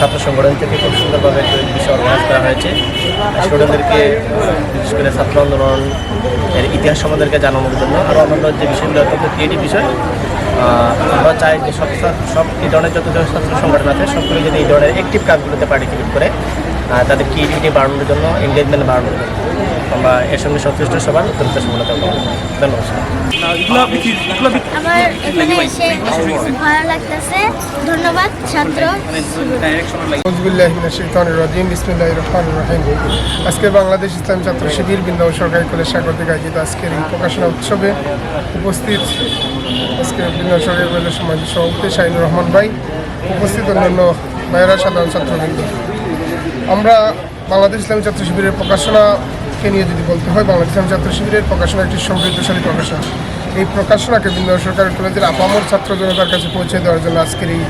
ছাত্র সংগঠন থেকে খুব সুন্দরভাবে বিষয় অর্গানাইজ করা হয়েছে। স্টুডেন্টদেরকে, বিশেষ করে ছাত্র আন্দোলন, এর ইতিহাস সম্বন্ধে জানানোর জন্য। আরও অন্যান্য যে বিষয়গুলো অত্যন্ত ক্রিয়েটিভ বিষয় আমরা চাই যে সব সব এই ধরনের যত ছাত্র সংগঠন আছে, সবগুলো যদি এই ধরনের অ্যাক্টিভ কাজগুলোতে পার্টিসিপেট করে তাদের ক্রিয়েটিভিটি বাড়ানোর জন্য এঙ্গেজমেন্ট বাড়ানোর জন্য। আমরা এর সঙ্গে সংশ্লিষ্ট সবার সফলতা পাবো ধন্যবাদ আমার এখানে এসে ভালো লাগতেছে। ধন্যবাদ ছাত্র। রাজিম। বিসমুল্লাহ আজকে বাংলাদেশ ইসলাম ছাত্র শিবির বৃন্দাবন সরকারি কলেজ স্বাগতিক আয়োজিত আজকের এই প্রকাশনা উৎসবে উপস্থিত আজকে বৃন্দাবন সরকারি কলেজের সমাজ সভাপতি শাহিনুর রহমান ভাই উপস্থিত অন্যান্য ভাইয়েরা সাধারণ ছাত্রবৃন্দ। আমরা বাংলাদেশ ইসলামী ছাত্র শিবিরের প্রকাশনাকে নিয়ে যদি বলতে হয়, বাংলাদেশ ইসলামী ছাত্র শিবিরের প্রকাশনা একটি সমৃদ্ধশালী প্রকাশনা। এই প্রকাশনাকে বৃন্দাবন সরকারি কলেজের আপামর ছাত্র জনতার কাছে পৌঁছে দেওয়ার জন্য আজকের এই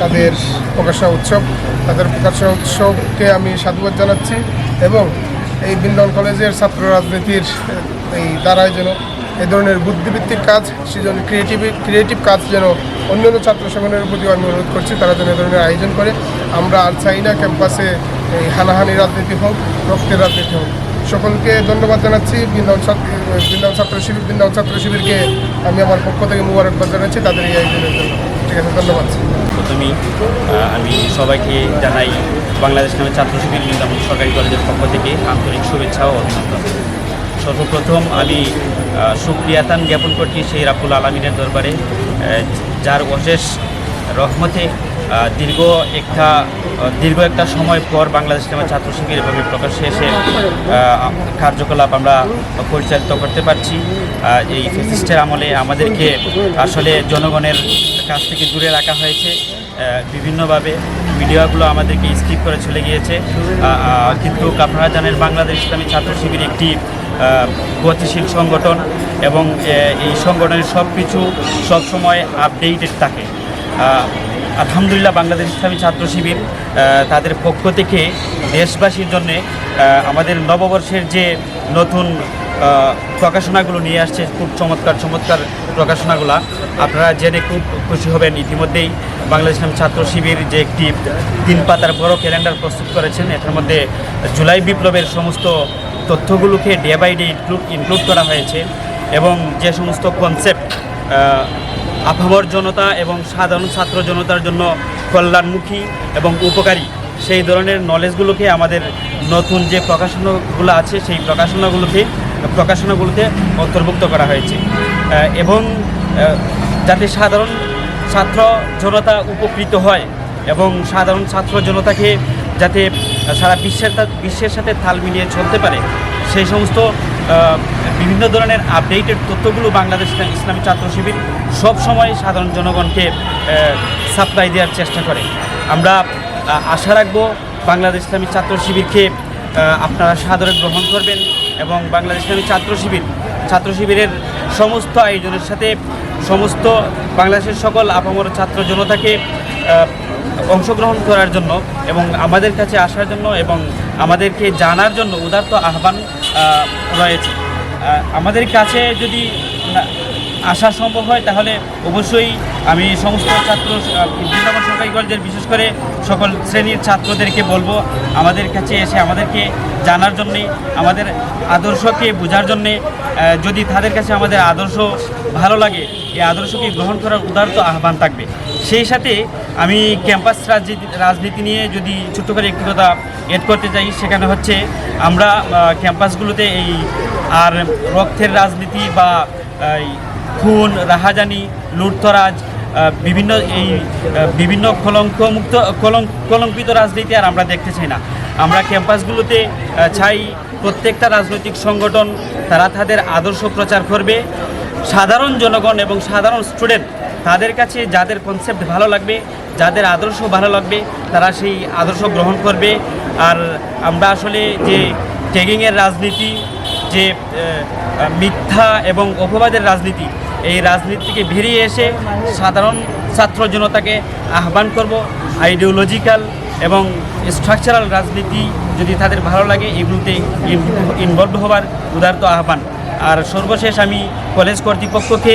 তাদের প্রকাশনা উৎসব, তাদের প্রকাশনা উৎসবকে আমি সাধুবাদ জানাচ্ছি এবং এই বৃন্দাবন কলেজের ছাত্র রাজনীতির, এই দ্বারায় যেন এই ধরনের বুদ্ধিভিত্তিক কাজ সেজন্য ক্রিয়েটিভ ক্রিয়েটিভ কাজ যেন অন্যান্য ছাত্র সংগঠনের প্রতি আমি অনুরোধ করছি, তারা যেন এ ধরনের আয়োজন করে। আমরা আর চাই না ক্যাম্পাসে এই হানাহানি রাজনীতি হোক রক্তের রাজনীতি হোক। সকলকে ধন্যবাদ জানাচ্ছি। বৃন্দাবন ছাত্র বৃন্দাবন ছাত্র শিবির বৃন্দাবন ছাত্র শিবিরকে আমি আমার পক্ষ থেকে মুবারকবাদ জানাচ্ছি। তাদের এই আয়োজনের জন্য। ঠিক আছে, ধন্যবাদ। প্রথমেই আমি সবাইকে জানাই, বাংলাদেশ নামে ছাত্র শিবির বৃন্দাবন সরকারি কলেজের পক্ষ থেকে আন্তরিক শুভেচ্ছা ও অভিনন্দন। সর্বপ্রথম আমি সুক্রিয়াতান জ্ঞাপন করছি সেই রাফুল আলমিনের দরবারে যার অশেষ রহমতে দীর্ঘ একটা দীর্ঘ একটা সময় পর বাংলাদেশ নামে ছাত্র শিবির এভাবে প্রকাশ্যে এসে কার্যকলাপ আমরা পরিচালিত করতে পারছি। এই ফেসিস্টের আমলে আমাদেরকে আসলে জনগণের কাছ থেকে দূরে রাখা হয়েছে। বিভিন্নভাবে মিডিয়াগুলো আমাদেরকে স্কিপ করে চলে গিয়েছে। কিন্তু আপনারা জানেন বাংলাদেশ ইসলামী ছাত্র শিবির একটি গতিশীল সংগঠন এবং এই সংগঠনের সব কিছু সবসময় আপডেটেড থাকে। আলহামদুলিল্লাহ বাংলাদেশ ইসলামী ছাত্র শিবির তাদের পক্ষ থেকে দেশবাসীর জন্যে আমাদের নববর্ষের যে নতুন প্রকাশনাগুলো নিয়ে আসছে, খুব চমৎকার চমৎকার প্রকাশনাগুলো, আপনারা জেনে খুব খুশি হবেন। ইতিমধ্যেই বাংলাদেশ ইসলামী ছাত্র শিবির যে একটি তিন পাতার বড় ক্যালেন্ডার প্রস্তুত করেছেন, এটার মধ্যে জুলাই বিপ্লবের সমস্ত তথ্যগুলোকে day by day include include করা হয়েছে এবং যে সমস্ত কনসেপ্ট আপামর জনতা এবং সাধারণ ছাত্র জনতার জন্য কল্যাণমুখী এবং উপকারী। সেই ধরনের নলেজগুলোকে আমাদের নতুন যে প্রকাশনাগুলো আছে, সেই প্রকাশনাগুলোকে প্রকাশনাগুলোতে অন্তর্ভুক্ত করা হয়েছে। এবং যাতে সাধারণ ছাত্র জনতা উপকৃত হয় এবং সাধারণ ছাত্র জনতাকে যাতে সারা বিশ্বের বিশ্বের সাথে তাল মিলিয়ে চলতে পারে, সেই সমস্ত বিভিন্ন ধরনের আপডেটেড তথ্যগুলো বাংলাদেশ ইসলামী ছাত্র শিবির সব সময় সাধারণ জনগণকে সাপ্লাই দেওয়ার চেষ্টা করে। আমরা আশা রাখব বাংলাদেশ ইসলামী ছাত্র শিবিরকে আপনারা সাদরে গ্রহণ করবেন এবং বাংলাদেশ ইসলামী ছাত্র শিবির, ছাত্র শিবিরের সমস্ত আয়োজনের সাথে সমস্ত বাংলাদেশের সকল আপামর ছাত্র জনতাকে অংশগ্রহণ করার জন্য এবং আমাদের কাছে আসার জন্য এবং আমাদেরকে জানার জন্য উদার্ত আহ্বান রয়েছে। আমাদের কাছে যদি আসা সম্ভব হয়, তাহলে অবশ্যই আমি সমস্ত ছাত্র বৃন্দাবন সরকারি কলেজের বিশেষ করে সকল শ্রেণির ছাত্রদেরকে বলব, আমাদের কাছে এসে আমাদেরকে জানার জন্যে, আমাদের আদর্শকে বোঝার জন্যে যদি তাদের কাছে আমাদের আদর্শ ভালো লাগে, এই আদর্শকে গ্রহণ করার উদারত আহ্বান থাকবে। সেই সাথে আমি ক্যাম্পাস রাজনীতি রাজনীতি নিয়ে যদি ছোট্ট করে একটি কথা এড করতে চাই, সেখানে হচ্ছে আমরা ক্যাম্পাসগুলোতে এই আর রক্তের রাজনীতি বা খুন, রাহাজানি, লুটতরাজ বিভিন্ন এই বিভিন্ন কলঙ্কমুক্ত কলঙ্ক কলঙ্কিত রাজনীতি আর আমরা দেখতে চাই না। আমরা ক্যাম্পাসগুলোতে চাই প্রত্যেকটা রাজনৈতিক সংগঠন তারা তাদের আদর্শ প্রচার করবে। সাধারণ জনগণ এবং সাধারণ স্টুডেন্ট তাদের কাছে যাদের কনসেপ্ট ভালো লাগবে, যাদের আদর্শ ভালো লাগবে, তারা সেই আদর্শ গ্রহণ করবে। আর আমরা আসলে যে ট্যাগিংয়ের রাজনীতি যে মিথ্যা এবং অপবাদের রাজনীতি, এই রাজনীতিকে ভেরিয়ে এসে সাধারণ ছাত্র জনতাকে আহ্বান করব। আইডিওলজিক্যাল এবং স্ট্রাকচারাল রাজনীতি যদি তাদের ভালো লাগে এগুলোতে ইনভলভ হবার উদারত আহ্বান। আর সর্বশেষ আমি কলেজ কর্তৃপক্ষকে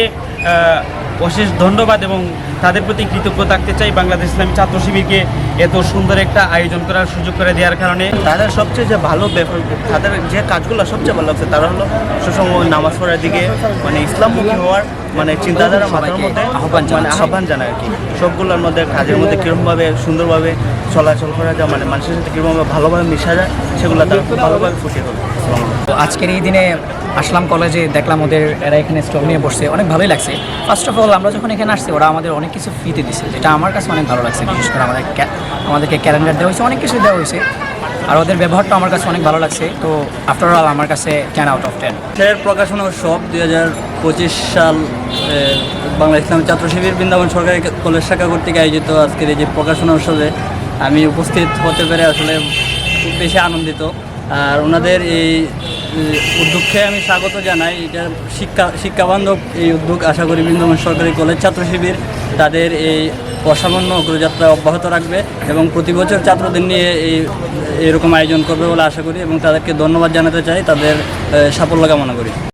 অশেষ ধন্যবাদ এবং তাদের প্রতি কৃতজ্ঞ থাকতে চাই বাংলাদেশ ইসলামী ছাত্র শিবিরকে এত সুন্দর একটা আয়োজন করার সুযোগ করে দেওয়ার কারণে। তাদের সবচেয়ে যে ভালো ব্যাপার তাদের যে কাজগুলো সবচেয়ে ভালো লাগছে তারা হলো সুষম নামাজ পড়ার দিকে মানে ইসলামমুখী হওয়ার মানে চিন্তাধারা মাথার মধ্যে আহ্বান মানে আহ্বান জানায় আর কি। সবগুলোর মধ্যে কাজের মধ্যে কীরকমভাবে সুন্দরভাবে চলাচল করা যায় মানে মানুষের সাথে কীরকমভাবে ভালোভাবে মিশা যায় সেগুলো তারা ভালোভাবে ফুটিয়ে তোলে আজকের এই দিনে আসলাম কলেজে দেখলাম ওদের, এরা এখানে স্টল নিয়ে বসছে। অনেক ভালোই লাগছে। ফার্স্ট অফ অল আমরা যখন এখানে আসছি, ওরা আমাদের অনেক কিছু ফ্রিতে দিছে, যেটা আমার কাছে অনেক ভালো লাগছে। বিশেষ করে আমাদের আমাদেরকে ক্যালেন্ডার দেওয়া হয়েছে, অনেক কিছু দেওয়া হয়েছে। আর ওদের ব্যবহারটা আমার কাছে অনেক ভালো লাগছে। তো আফটার অল আমার কাছে টেন আউট অফ টেন এর প্রকাশনা উৎসব দুই হাজার পঁচিশ সাল বাংলা ইসলাম ছাত্র শিবির বৃন্দাবন সরকারি কলেজ শাখা কর্তৃক আয়োজিত আজকের এই যে প্রকাশনা উৎসবে আমি উপস্থিত হতে পেরে আসলে খুব বেশি আনন্দিত। আর ওনাদের এই উদ্যোগকে আমি স্বাগত জানাই। এটা শিক্ষা, শিক্ষাবান্ধব এই উদ্যোগ আশা করি বৃন্দমান সরকারি কলেজ ছাত্র শিবির তাদের এই অসামান্য অগ্রযাত্রা অব্যাহত রাখবে এবং প্রতি বছর ছাত্রদের নিয়ে এই, এরকম আয়োজন করবে বলে আশা করি এবং তাদেরকে ধন্যবাদ জানাতে চাই, তাদের সাফল্য কামনা করি।